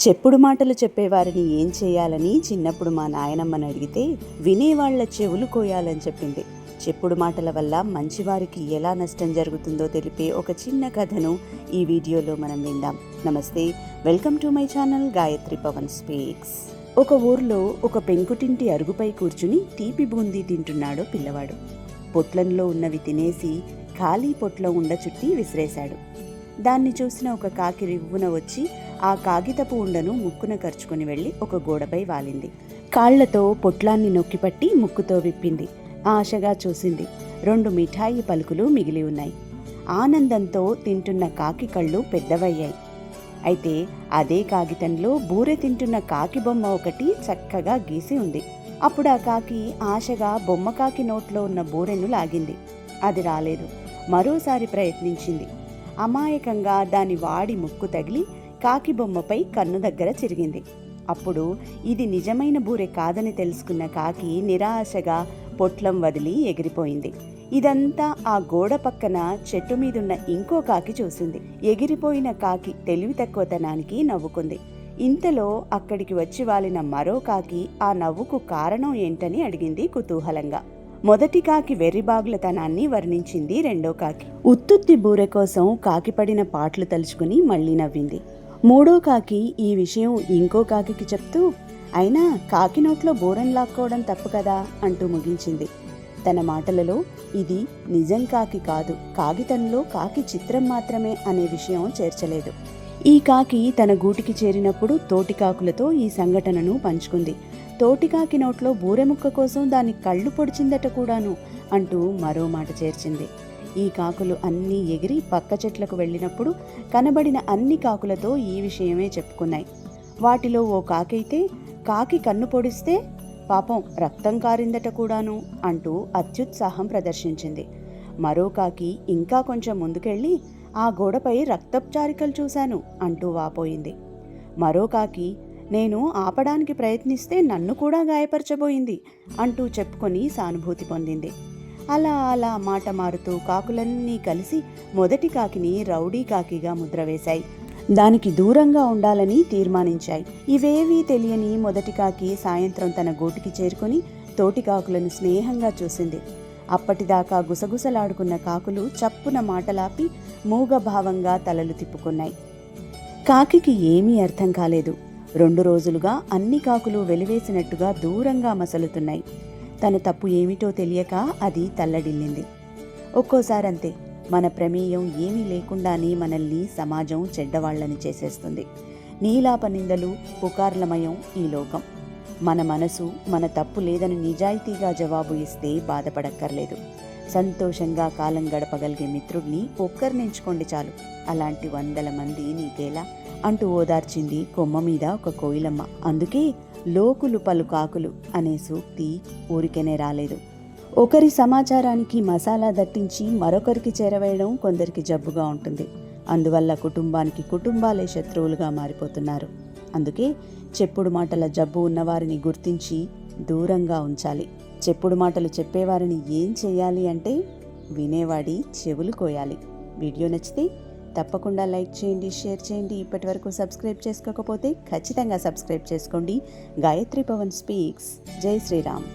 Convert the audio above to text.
చెప్పుడు మాటలు చెప్పేవారిని ఏం చేయాలని చిన్నప్పుడు మా నాయనమ్మని అడిగితే వినేవాళ్ళ చెవులు కోయాలని చెప్పింది. చెప్పుడు మాటల వల్ల మంచివారికి ఎలా నష్టం జరుగుతుందో తెలిపే ఒక చిన్న కథను ఈ వీడియోలో మనం విందాం. నమస్తే welcome to my channel Gayatri Pavan speaks. ఒక ఊర్లో ఒక పెంకుటింటి అరుగుపై కూర్చుని తీపి బూందీ తింటున్నాడు పిల్లవాడు. పొట్లంలో ఉన్నవి తినేసి ఖాళీ పొట్లో ఉండ చుట్టి విసిరేశాడు. దాన్ని చూసిన ఒక కాకి రివ్వున వచ్చి ఆ కాగితపు ఉండను ముక్కున కరుచుకుని వెళ్ళి ఒక గోడపై వాలింది. కాళ్ళతో పొట్లాన్ని నొక్కిపట్టి ముక్కుతో విప్పింది. ఆశగా చూసింది. రెండు మిఠాయి పలుకులు మిగిలి ఉన్నాయి. ఆనందంతో తింటున్న కాకి కళ్ళు పెద్దవయ్యాయి. అయితే అదే కాగితంలో బూరె తింటున్న కాకి బొమ్మ ఒకటి చక్కగా గీసి ఉంది. అప్పుడు ఆ కాకి ఆశగా బొమ్మ కాకి నోట్లో ఉన్న బూరెను లాగింది. అది రాలేదు. మరోసారి ప్రయత్నించింది. అమాయకంగా దాని వాడి ముక్కు తగిలి కాకి బొమ్మపై కన్ను దగ్గర చిరిగింది. అప్పుడు ఇది నిజమైన బూరె కాదని తెలుసుకున్న కాకి నిరాశగా పొట్లం వదిలి ఎగిరిపోయింది. ఇదంతా ఆ గోడ పక్కన చెట్టు మీదున్న ఇంకో కాకి చూసింది. ఎగిరిపోయిన కాకి తెలివి తక్కువతనానికి నవ్వుకుంది. ఇంతలో అక్కడికి వచ్చి వాలిన మరో కాకి ఆ నవ్వుకు కారణం ఏంటని అడిగింది కుతూహలంగా. మొదటి కాకి వెర్రిబాగులతనాన్ని వర్ణించింది రెండో కాకి. ఉత్తుత్తి బూరె కోసం కాకి పడిన పాటలు తలుచుకుని మళ్ళీ నవ్వింది. మూడో కాకి ఈ విషయం ఇంకో కాకికి చెప్తూ అయినా కాకి నోట్లో బోరం లాక్కోవడం తప్పు కదా? అంటూ ముగించింది. తన మాటలలో ఇది నిజం కాకి కాదు. కాగితంలో కాకి చిత్రం మాత్రమే అనే విషయం చేర్చలేదు. ఈ కాకి తన గూటికి చేరినప్పుడు తోటి కాకులతో ఈ సంఘటనను పంచుకుంది. తోటికాకి నోట్లో బూరెముక్క కోసం దాని కళ్ళు పొడిచిందట కూడాను అంటూ మరో మాట చేర్చింది. ఈ కాకులు అన్నీ ఎగిరి పక్క చెట్లకు వెళ్ళినప్పుడు కనబడిన అన్ని కాకులతో ఈ విషయమే చెప్పుకున్నాయి. వాటిలో ఓ కాకైతే కాకి కన్ను పొడిస్తే పాపం రక్తం కారిందట కూడాను అంటూ అత్యుత్సాహం ప్రదర్శించింది. మరో కాకి ఇంకా కొంచెం ముందుకెళ్ళి ఆ గోడపై రక్తప్చారికలు చూశాను అంటూ వాపోయింది. మరో కాకి నేను ఆపడానికి ప్రయత్నిస్తే నన్ను కూడా గాయపరచబోయింది అంటూ చెప్పుకొని సానుభూతి పొందింది. అలా అలా మాట మారుతూ కాకులన్నీ కలిసి మొదటి కాకిని రౌడీ కాకిగా ముద్ర వేశాయి. దానికి దూరంగా ఉండాలని తీర్మానించాయి. ఇవేవీ తెలియని మొదటి కాకి సాయంత్రం తన గోటికి చేరుకొని తోటి కాకులను స్నేహంగా చూసింది. అప్పటిదాకా గుసగుసలాడుకున్న కాకులు చప్పున మాటలాపి మూగభావంగా తలలు తిప్పుకున్నాయి. కాకికి ఏమీ అర్థం కాలేదు. రెండు రోజులుగా అన్ని కాకులు వెలివేసినట్టుగా దూరంగా మసలుతున్నాయి. తన తప్పు ఏమిటో తెలియక అది తల్లడిల్లింది. ఒక్కోసారంతే మన ప్రమేయం ఏమీ లేకుండానే మనల్ని సమాజం చెడ్డవాళ్ళని చేసేస్తుంది. నీలాప నిందలు పుకార్లమయం ఈ లోకం. మన మనసు మన తప్పు లేదని నిజాయితీగా జవాబు ఇస్తే బాధపడక్కర్లేదు. సంతోషంగా కాలం గడపగలిగే మిత్రుడిని ఒక్కరినించుకోండి చాలు. అలాంటి వందల మంది నీకేలా అంటూ ఓదార్చింది కొమ్మ మీద ఒక కోయిలమ్మ. అందుకే లోకులు పలు కాకులు అనే సూక్తి ఊరికెనే రాలేదు. ఒకరి సమాచారానికి మసాలా దట్టించి మరొకరికి చేరవేయడం కొందరికి జబ్బుగా ఉంటుంది. అందువల్ల కుటుంబానికి కుటుంబాలే శత్రువులుగా మారిపోతున్నారు. అందుకే చెప్పుడు మాటల జబ్బు ఉన్నవారిని గుర్తించి దూరంగా ఉంచాలి. చెప్పుడు మాటలు చెప్పేవారిని ఏం చేయాలి అంటే వినేవాడి చెవులు కోయాలి. వీడియో నచ్చితే తప్పకుండా లైక్ చేయండి షేర్ చేయండి. ఇప్పటి వరకు సబ్స్క్రైబ్ చేసుకోకపోతే ఖచ్చితంగా సబ్స్క్రైబ్ చేసుకోండి. గాయత్రి పవన్ స్పీక్స్. జై శ్రీరామ్.